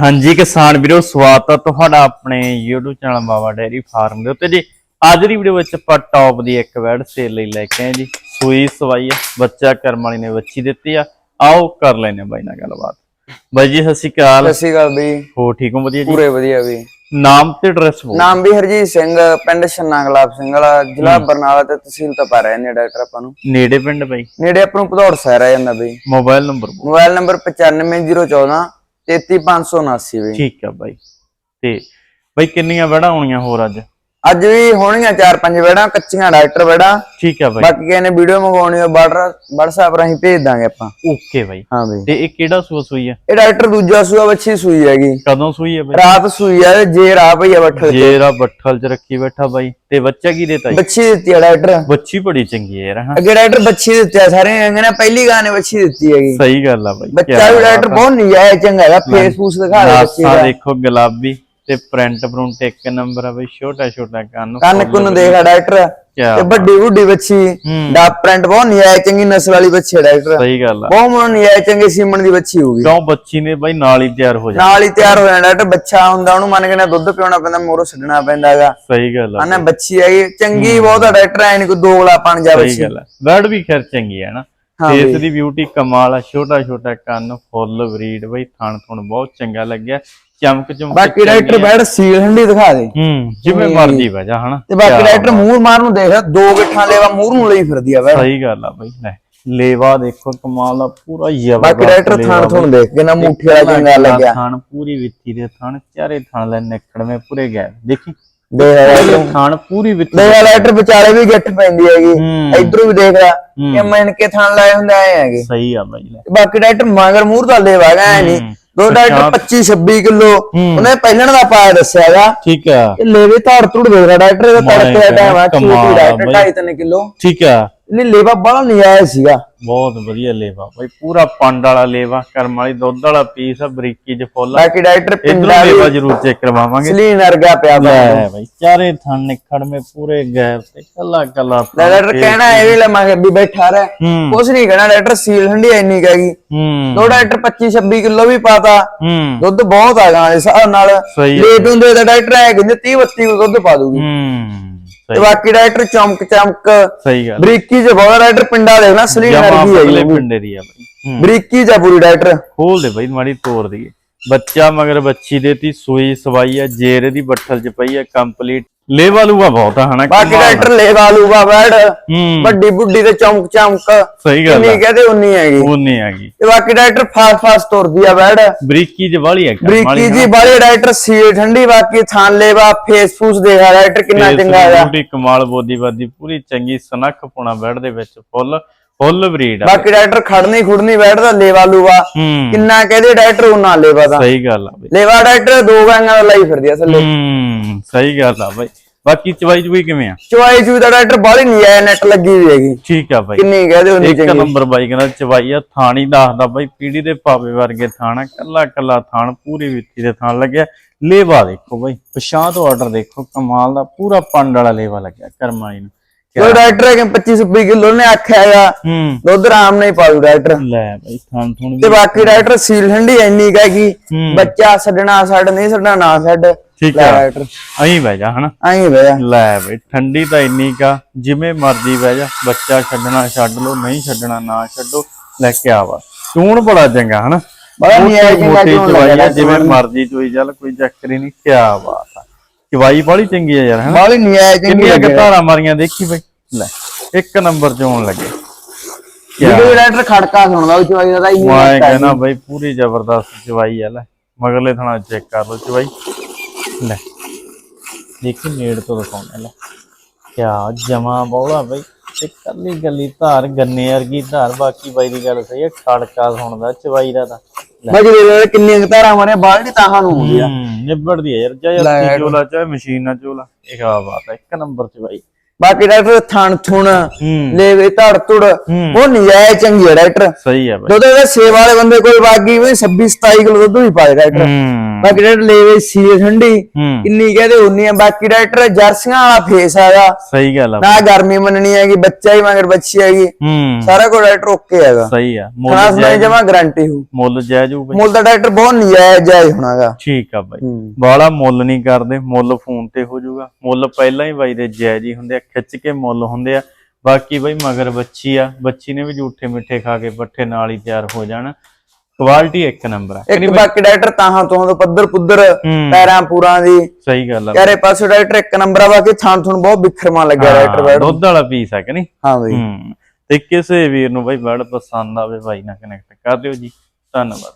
ਹਾਂਜੀ ਕਿਸਾਨ ਵੀਰੋ ਸਵਾਗਤ ਹੈ ਤੁਹਾਡਾ ਆਪਣੇ YouTube channel Baba dairy farm ਦੇ ਉੱਤੇ ਜੀ। ਅੱਜ ਦੀ ਵੀਡੀਓ ਵਿੱਚ ਆਪਾਂ ਟੌਪ ਦੀ ਇੱਕ ਵੈਡ ਸੇਲ ਲਈ ਲੈ ਕੇ ਆਏ ਜੀ। ਸੂਈ ਸਵਾਈ ਆ ਬੱਚਾ ਕਰਮ ਵਾਲੀ ਨੇ ਬੱਚੀ ਦਿੱਤੀ ਆ। ਆਓ ਕਰ ਲੈਨੇ ਬਾਈ ਨਾਲ ਗੱਲਬਾਤ। ਬਾਈ ਜੀ ਸਤਿ ਸ਼੍ਰੀ ਅਕਾਲ। ਸਤਿ ਸ਼੍ਰੀ ਅਕਾਲ ਬਈ। ਹੋ ਠੀਕ ਹੋ? ਵਧੀਆ ਜੀ? ਪੂਰੇ ਵਧੀਆ ਬਈ। ਨਾਮ ਤੇ ਐਡਰੈਸ ਬੋਲ ਨਾਮ ਵੀ ਹਰਜੀਤ ਸਿੰਘ ਪਿੰਡ ਛੰਨਾ ਗੁਲਾਬ ਸਿੰਘ ਵਾਲਾ ਜ਼ਿਲ੍ਹਾ ਬਰਨਾਲਾ ਤੇ ਤਹਿਸੀਲ ਤਾਂ ਪਾ ਰਹੇ ਨੇ ਡਾਕਟਰ ਆਪਾਂ ਨੂੰ। ਨੇੜੇ ਪਿੰਡ ਬਾਈ? ਨੇੜੇ ਆਪਾਂ ਨੂੰ ਭਦੌੜ ਸ਼ਹਿਰ ਆ ਜਾਂਦਾ ਬਈ। ਮੋਬਾਈਲ ਨੰਬਰ ਮੋਬਾਈਲ ਨੰਬਰ 95014 33579 ਬਈ ਠੀਕ ਆ ਬਾਈ। ਤੇ ਬਾਈ ਕਿੰਨੀਆਂ ਵੈੜਾਂ ਆਉਣੀਆਂ ਹੋਰ ਅੱਜ? ਅੱਜ ਵੀ ਹੋਣਗੀਆਂ ਚਾਰ ਪੰਜ ਵੇੜਾਂ ਕੱਚੀਆਂ ਡਾਕਟਰ ਵੇੜਾਂ ਠੀਕ ਆ ਬਾਈ। ਬਾਕੀ ਕਿਸੇ ਨੇ ਵੀਡੀਓ ਮੰਗਵਾਉਣੀ ਹੋ WhatsApp ਰਾਹੀਂ ਭੇਜ ਦਾਂਗੇ ਆਪਾਂ। Okay bye. ਹਾਂ ਬਈ। ਤੇ ਇਹ ਕਿਹੜਾ ਸੂਆ ਸੂਈ ਆ? ਇਹ ਡਾਕਟਰ ਦੂਜਾ ਸੂਆ ਬੱਚੀ ਸੂਈ ਹੈਗੀ। ਕਦੋਂ ਸੂਈ ਆ ਬਾਈ? ਰਾਤ ਸੂਈ ਆ ਜੇ ਰਾਹ ਪਈ ਆ ਬੱਠਲ ਚ। ਜੇਰਾ ਬੱਠਲ ਚ ਰੱਖੀ ਬੈਠਾ ਬਾਈ। ਤੇ ਬੱਚਾ ਕੀ ਦੇਤਾ ਜੀ? ਬੱਚੀ ਦਿੱਤੀ ਆ ਡਾਕਟਰ। ਬੱਚੀ ਬੜੀ ਚੰਗੀ ਹੈ ਯਾਰ ਹਾਂ। ਅੱਗੇ ਡਾਕਟਰ ਬੱਚੀ ਦਿੱਤੀ ਆ ਸਾਰੇ ਕਹਿੰਦੇ ਨੇ ਪਹਿਲੀ ਗਾਣੇ ਬੱਚੀ ਦਿੱਤੀ ਹੈਗੀ। ਸਹੀ ਗੱਲ ਆ ਬਾਈ ਬੱਚਾ ਵੀ ਡਾਕਟਰ ਬਹੁਤ ਨਜਾਇਜ਼ ਚੰਗਾ ਹੈਗਾ ਫੇਸਬੁੱਕ ਦਿਖਾ ਦੇ ਬੱਚੇ ਦਾ। ਦੇਖੋ ਗੁਲਾਬੀ। ਤੇ ਪ੍ਰਿੰਟ ਪ੍ਰਿੰਟ ਇੱਕ ਨੰਬਰ ਆ ਬਈ ਛੋਟਾ ਛੋਟਾ ਕੰਨ ਕੰਨ ਕੁੰਨ ਦੇਖਾ ਡਾਕਟਰ। ਤੇ ਵੱਡੀ ਵੱਡੀ ਬੱਚੀ। ਦਾ ਪ੍ਰਿੰਟ ਬਹੁਤ ਨਜਾਇਜ਼ ਚੰਗੀ ਨਸਲ ਵਾਲੀ ਬੱਚੀ ਹੈ ਡਾਕਟਰ। ਸਹੀ ਗੱਲ ਆ। ਬਹੁਤ ਮਨ ਨਜਾਇਜ਼ ਚੰਗੇ ਸੀਮਣ ਦੀ ਬੱਚੀ ਹੋਊਗੀ। ਕਿਉਂ ਬੱਚੀ ਨੇ ਬਾਈ ਨਾਲ ਹੀ ਤਿਆਰ ਹੋ ਜਾ ਨਾਲ ਹੀ ਤਿਆਰ ਹੋ ਜਾਂਦਾ ਡਾਕਟਰ। ਬੱਚਾ ਹੁੰਦਾ ਉਹਨੂੰ ਮੰਨ ਕੇ ਨਾ ਦੁੱਧ ਪਿਉਣਾ ਪੈਂਦਾ ਮੋਰੋ ਛੱਡਣਾ ਪੈਂਦਾ ਹੈਗਾ। ਸਹੀ ਗੱਲ ਆ। ਆਨਾ ਬੱਚੀ ਹੈਗੀ ਚੰਗੀ ਬਹੁਤ ਆ ਡਾਕਟਰ ਐ ਨਹੀਂ ਕੋਈ ਦੋਗਲਾ ਪਣ ਜਾ ਸਹੀ ਬੱਚੀ। ਗੱਲ ਆ। ਵਰਡ ਵੀ ਖੈਰ ਚੰਗੀ ਹੈ ਨਾ? ਫੇਸ ਦੀ ਬਿਊਟੀ ਕਮਾਲ ਆ ਛੋਟਾ ਛੋਟਾ ਕੰਨ ਫੁੱਲ ਬਰੀਡ ਬਈ ਥਣ ਥਣ ਬਹੁਤ ਚੰਗਾ ਲੱਗਿਆ ਚਮਕ ਚਮਕ ਬਾਕੀ ਡਾਕਟਰ ਬੈਠ ਸੀਲ ਹੰਡੀ ਦਿਖਾ ਦੇ। ਹੂੰ ਜਿਵੇਂ ਮਰਜ਼ੀ ਵਜਾ ਹਨਾ? ਤੇ ਬਾਕੀ ਡਾਕਟਰ ਮੂੰਹ ਮਾਰ ਨੂੰ ਦੇਖ ਦੋ ਗਿੱਠਾਂ ਲੈਵਾ ਮੂੰਹ ਨੂੰ ਲਈ ਫਿਰਦੀ ਆ ਵੈ ਸਹੀ ਗੱਲ ਆ ਬਈ ਲੈ ਲੇਵਾ ਦੇਖੋ ਕਮਾਲ ਦਾ ਪੂਰਾ ਜ਼ਬਰਦਸਤ ਬਾਕੀ ਲੇਵਾ ਥਾਣ ਥੁਣ ਦੇਖ ਕਿੰਨਾ ਮੁੱਠੀ ਵਾਲਾ ਚੰਗਾ ਲੱਗਿਆ। ਥਣ ਪੂਰੀ ਵਿੱਥੀ ਦੇ ਥਣ ਚਾਰੇ ਥਣ ਲੈ ਨਿਕੜਵੇਂ ਪੂਰੇ ਗਏ ਦੇਖੀ ਦੇਖ ਡਾਕਟਰ ਥਣ ਪੂਰੀ ਵਿੱਥੀ ਦੇਖ ਲੈਟਰ ਵਿਚਾਲੇ ਵੀ ਗਿੱਠ ਪੈਂਦੀ ਹੈਗੀ। ਇਧਰੋਂ ਵੀ ਦੇਖ ਲੈ ਇਹ ਮਨ ਕੇ ਥਾਣ ਲਾਏ ਹੁੰਦੇ ਆਏ ਹੈਗੇ। ਸਹੀ ਆ ਬਈ ਲੈ ਬਾਕੀ ਡਾਕਟਰ ਮਗਰ ਮੂਰ ਦਾ ਲੈਵਾ ਹੈਗਾ ਐ ਨਹੀਂ। ਦੋ ਡਾਕਟਰ 25 26 ਕਿਲੋ। ਉਹਨੇ ਪਹਿਲਣ ਦਾ ਪਾਇਆ ਦੱਸਿਆਗਾ ਠੀਕ ਆ। ਇਹ ਲੇਵੇ ਧਾੜ ਧੁੜ ਦੇਖ ਲੈ ਡਾਕਟਰ ਇਹਦਾ ਤੜਕੇ ਦਾ ਟਾਈਮ ਆ ਕਮਾਲ ਛੋਟੀ ਆ ਡਾਕਟਰ ਬਈ। 2.5 ਕਿਲੋ। ਠੀਕ ਆ। ਨਹੀਂ ਲੇਵਾ ਬੜਾ ਨਜਾਇਜ਼ ਸੀਗਾ। ਬਹੁਤ ਵਧੀਆ ਲੇਵਾ। ਬਈ ਪੂਰਾ ਪੰਡ ਵਾਲਾ ਲੇਵਾ ਕਰਮ ਵਾਲੀ ਦੁੱਧ ਵਾਲਾ ਪੀਸ ਆ ਬਰੀਕੀ ਚ ਫੁੱਲ। ਬਾਕੀ ਡਾਕਟਰ ਪਿੰਡਾ ਲੇਵਾ ਜ਼ਰੂਰ ਚੈੱਕ ਕਰਵਾਵਾਂਗੇ। ਸਲੀਨ ਵਰਗਾ ਪਿਆ ਲੈ ਬਈ ਚਾਰੇ ਥਣ ਨਿਕੜਵੇਂ ਪੂਰੇ ਗੈਰ ਤੇ ਕੱਲਾ ਕੱਲਾ ਡਾਕਟਰ ਕਹਿਣਾ ਇਹ ਵੀ ਲੈ ਮਗਰ ਵੀ ਬੈਠਾ ਰਹਿ ਕੁਛ ਨਹੀਂ ਕਹਿਣਾ ਡਾਕਟਰ ਸੀਲ ਹੰਡੀ ਇੰਨੀ ਕਹੇਗੀ ਹੂੰ। ਦੋ ਡਾਕਟਰ 25 26 ਕਿਲੋ ਵੀ ਪਾਤਾ। ਦੁੱਧ ਬਹੁਤ ਆ ਗਾਂ ਹਿਸਾਬ ਨਾਲ। ਲੇਟ ਹੁੰਦੇ ਤਾਂ ਡਾਕਟਰ ਐ ਕਹਿੰਦੇ 30 32 ਕਿਲੋ ਦੁੱਧ ਪਾ ਦੂਗੀ। ਹੂੰ। ਤੇ ਬਾਕੀ ਡਾਕਟਰ ਚਮਕ ਚਮਕ ਸਹੀ ਗੱਲ ਬਰੀਕੀ ਚ ਬਹੁਤ ਡਾਕਟਰ ਪਿੰਡਾ ਦੇਖਣਾ ਸਲੀਨ ਜਮਾ ਵਰਗੀ ਹੈ ਪਿੰਡੇ ਦੀ ਆ ਬਈ। ਹੂੰ। ਬਰੀਕੀ ਆ ਪੂਰੀ ਡਾਕਟਰ ਖੋਲ ਦੇ ਬਈ ਮਾੜੀ ਤੋੜ ਦਈਏ ਬੱਚਾ ਮਗਰ ਬੱਚੀ ਦੇਤੀ ਸੂਈ ਸਵਾਈ ਆ ਜੇਰ ਦੀ ਬੱਠਲ ਚ ਪਈ ਆ ਕੰਪਲੀਟ ਲੇਵਾ ਲੂਆ ਬਹੁਤ ਆ ਹਨਾ ਬਾਕੀ ਆ। ਡਾਕਟਰ ਲੈ ਵਾਲੂਗਾ ਬੈਡ ਹੂੰ। ਵੱਡੀ ਬੁੱਢੀ ਤੇ ਚਮਕ ਚਮਕ ਸਹੀ ਗੱਲ ਆ। ਕਹਦੇ ਉਨੀ ਹੈਗੀ। ਉਹ ਨਹੀਂ ਹੈਗੀ। ਤੇ ਬਾਕੀ ਡਾਕਟਰ ਫਾਸਟ ਫਾਸਟ ਤੁਰਦੀ ਆ ਬੈਡ। ਬਰੀਕੀ ਚ ਵਾਲੀ ਹੈ ਬਰੀਕੀ ਜੀ ਬਾਲੇ ਡਾਕਟਰ ਸੀ ਠੰਡੀ ਬਾਕੀ ਥਾਨ ਲੈਵਾ ਫੇਸ ਫੂਸ ਦੇਖਾ ਡਾਕਟਰ ਕਿੰਨਾ ਚੰਗਾ ਹੈਗਾ ਬੂਟੀ ਕਮਾਲ ਬੋਦੀ ਬਾਦੀ ਪੂਰੀ ਚੰਗੀ ਸਨੱਖ ਪੁਣਾ ਬੈਡ ਦੇ ਵਿੱਚ ਫੁੱਲ। ਫੁੱਲ ਬਰੀਡ ਆ। ਬਾਕੀ ਡਾਕਟਰ ਖੜਨੀ ਖੁੜਨੀ ਬੈਠਦਾ ਲੇਵਾ ਲੂਵਾ। ਕਿੰਨਾ ਕਹਦੇ ਡਾਕਟਰ ਉਹਨਾਂ ਲੇਵਾ ਦਾ। ਸਹੀ ਗੱਲ ਆ ਬਈ। ਲੇਵਾ ਡਾਕਟਰ ਦੋ ਗਾਂਗਾ ਦਾ ਲਈ ਫਿਰਦੀ ਆ ਥੱਲੇ। ਹੂੰ ਸਹੀ ਗੱਲ ਆ ਬਈ। ਬਾਕੀ ਚਵਾਈ ਚੁਈ ਕਿਵੇਂ ਆ? ਚਵਾਈ ਚੂ ਦਾ ਡਾਕਟਰ ਬਾਲੀ ਨਹੀਂ ਆਇਆ ਨੈਟ ਲੱਗੀ ਹੋਈ ਹੈਗੀ। ਠੀਕ ਆ ਬਾਈ। ਕਿੰਨੀ ਕਹਦੇ ਉਨੀ ਇੱਕ ਨੰਬਰ ਬਾਈ ਕਹਿੰਦਾ ਚਵਾਈ ਆ ਥਾਣੀ ਦੱਸਦਾ ਬਾਈ ਪੀੜੀ ਦੇ ਪਾਵੇ ਵਰਗੇ ਥਾਣਾ ਕੱਲਾ ਕੱਲਾ ਥਾਣ ਪੂਰੀ ਵਿੱਤੀ ਦੇ ਥਾਣ ਲੱਗਿਆ। ਲੇਵਾ ਦੇਖੋ ਬਾਈ ਪਛਾਂ ਤੋਂ ਆਰਡਰ ਦੇਖੋ ਕਮਾਲ ਦਾ ਪੂਰਾ ਪੰਡ ਵਾਲਾ ਲੇਵਾ ਲੱਗਿਆ ਕਰਮਾਈ ਨੂੰ। ਉਹ ਡਾਕਟਰ ਹੈ ਕਿ 25 26 ਕਿਲੋ ਨੇ ਆਖਿਆ ਹੈਗਾ ਹੂੰ। ਦੁੱਧ ਆਰਾਮ ਨਹੀਂ ਪਾਉ ਡਾਕਟਰ। ਲੈ ਬਾਈ ਥਾਣ ਥੁਣ ਤੇ ਬਾਕੀ ਡਾਕਟਰ ਸੀਲ ਠੰਡੀ ਇੰਨੀ ਕਹੇਗੀ ਹੂੰ। ਬੱਚਾ ਛੱਡਣਾ ਛੱਡ ਨਹੀਂ ਛੱਡਣਾ ਨਾ ਛੱਡ। ਠੀਕ ਆ। ਡਾਕਟਰ। ਅਹੀਂ ਬਹਿ ਜਾ ਹਨਾ? ਆਈ ਵੇ ਲੈ ਬਈ ਠੰਡੀ ਤਾਂ ਇੰਨੀ ਕਾ ਜਿਵੇਂ ਮਰਜ਼ੀ ਬਹਿ ਜਾ। ਬੱਚਾ ਛੱਡਣਾ ਛੱਡ ਲੋ ਨਹੀਂ ਛੱਡਣਾ ਨਾ ਛੱਡੋ। ਲੈ ਕੇ ਆਵਾ ਚੂਣ ਬੜਾ ਚੰਗਾ ਹਨਾ? ਬੜਾ ਨਹੀਂ ਲੱਗਿਆ ਜਿਵੇਂ ਮਰਜ਼ੀ ਚੋਈ ਚੱਲ ਕੋਈ ਚੱਕਰ ਹੀ ਨਹੀਂ। ਕਿਆ ਬਾਤ ਆ। ਚਵਾਈ ਬੜੀ ਚੰਗੀ ਆ ਯਾਰ ਹਨਾ? ਬਾਲੀ ਨਹੀਂ ਆਇਆ ਚੰਗੀ ਕਿੰਨੀਆਂ ਲੱਗੇ ਧਾਰਾਂ ਮਾਰੀਆਂ ਦੇਖੀ ਬਈ। ਲੈ ਇੱਕ ਨੰਬਰ ਚੋਣ ਲੱਗੇ। ਜਿਹੜੇ ਡਾਕਟਰ ਖੜਕਾ ਸੁਣਦਾ ਉਹ ਚਵਾਈ ਦਾ ਹੀ ਮੈਂ ਕਹਿੰਦਾ ਬਈ ਪੂਰੀ ਜ਼ਬਰਦਸਤ ਚਵਾਈ ਆ ਲੈ। ਮਗਰਲੇ ਥਣਾ ਚੈੱਕ ਕਰ ਲਓ ਚਵਾਈ ਲੈ। ਦੇਖੀ ਨੇੜ ਤੋਂ ਦਿਖਾਉਣਾ ਲੈ। ਕਿਆ ਜਮਾ ਬੌਲਾ ਬਈ। ਤੇ ਕੱਲੀ ਗੱਲੀ ਧਾਰ ਗੰਨੇ ਵਰਗੀ ਧਾਰ। ਬਾਕੀ ਬਾਈ ਦੀ ਗੱਲ ਸਹੀ ਹੈ ਖੜਕਾ ਸੁਣਦਾ ਚਵਾਈ ਦਾ ਤਾਂ। ਲੈ। ਬਜਰੇ ਕਿੰਨੀਆਂ ਕੁ ਧਾਰਾਂ ਮਾਰੇ ਬਾਲਟੀ ਤਾਹਾਂ ਨੂੰ ਹੁੰਦੀ ਆ ਨਿਬੜਦੀ ਆ ਯਾਰ ਚਾਹੇ ਹੱਥੀ ਚੋਲਾ ਚਾਹੇ ਮਸ਼ੀਨ ਨਾਲ ਚੋਲਾ। ਇਹ ਆ ਬਾਤ ਹੈ ਇੱਕ ਨੰਬਰ ਚਵਾਈ ਬਾਕੀ ਡਾਕਟਰ ਥਣ ਥੁਣ ਹੂੰ। ਲੇਵੇ ਧੜ ਧੁੜ ਹੂੰ। ਉਹ ਨਜਾਇਜ਼ ਚੰਗੀ ਹੈ ਡਾਕਟਰ। ਸਹੀ ਆ ਬਾਈ। ਦੁੱਧ ਦੇ ਸੇਵਾ ਵਾਲੇ ਬੰਦੇ ਕੋਲ ਬਾਕੀ ਵੀ 26 27 ਕਿਲੋ ਦੁੱਧ ਵੀ ਪਾਏ ਡਾਕਟਰ। ਹੂੰ। ਬਾਕੀ ਡਾਕਟਰ ਲੇਵੇ ਸੀਏ ਠੰਡੀ ਹੂੰ। ਇੰਨੀ ਕਹਦੇ ਉਨੀ ਆ। ਬਾਕੀ ਡਾਕਟਰ ਜਰਸੀਆਂ ਵਾਲਾ ਫੇਸ ਆਗਾ ਸਹੀ ਗੱਲ ਆ ਨਾ ਗਰਮੀ ਮੰਨਣੀ ਹੈਗੀ ਬੱਚਾ ਹੀ ਮਗਰ ਬੱਚੀ ਹੈਗੀ। ਹੂੰ। ਸਾਰਾ ਕੁਝ ਡਾਕਟਰ ਓਕੇ ਹੈਗਾ। ਸਹੀ ਆ। ਮੁੱਲ ਸੁਣਾਈ ਜਮਾ ਗਾਰੰਟੀ ਹੋ ਮੁੱਲ ਜਾਇਜ਼ ਹੋਊ ਬਾਈ। ਮੁੱਲ ਦਾ ਡਾਕਟਰ ਬਹੁਤ ਨਜਾਇਜ਼ ਜਾਇਜ਼ ਹੋਣਾਗਾ। ਠੀਕ ਆ ਬਾਈ। ਹੂੰ। ਬਾਲਾ ਮੁੱਲ ਨਹੀਂ ਕਰਦੇ। ਮੁੱਲ ਫੋਨ ਤੇ ਹੋ ਜਾਊਗਾ। ਮੁੱਲ ਪਹਿਲਾਂ ਹੀ ਬਾਈ ਦੇ ਜਾਇਜ਼ ਹੀ ਹੁੰਦੇ ਆ। ਖਿੱਚ ਕੇ ਮੁੱਲ ਹੁੰਦੇ ਆ। ਬਾਕੀ ਬਾਈ ਮਗਰ ਬੱਚੀ ਆ ਬੱਚੀ ਨੇ ਵੀ ਝੂਠੇ ਮਿੱਠੇ ਖਾ ਕੇ ਪੱਠੇ ਨਾਲ ਹੀ ਤਿਆਰ ਹੋ ਜਾਣ। ਕੁਆਲਿਟੀ ਇੱਕ ਨੰਬਰ ਆ। ਇੱਕ ਬਾਕੀ ਡਾਕਟਰ ਤਾਹਾਂ ਤੋਂ ਤੋਂ ਪੱਧਰ ਪੁੱਧਰ ਪੈਰਾਂ ਪੂਰਾਂ ਦੀ। ਸਹੀ ਗੱਲ ਆ। ਯਾਰੇ ਪਾਸੇ ਡਾਕਟਰ ਇੱਕ ਨੰਬਰ ਆ ਬਾਕੀ ਥਾਂ ਥੁਣ ਬਹੁਤ ਬਿਖਰਮਾ ਲੱਗਿਆ ਡਾਕਟਰ ਬੈਡ ਦੁੱਧ ਵਾਲਾ ਪੀਸ ਆ ਕਿ ਨਹੀਂ? ਹਾਂ ਬਈ। ਤੇ ਕਿਸੇ ਵੀਰ ਨੂੰ ਬਾਈ ਬੜ ਪਸੰਦ ਆਵੇ ਬਾਈ ਨਾਲ ਕਨੈਕਟ ਕਰ ਲਿਓ ਜੀ। ਧੰਨਵਾਦ।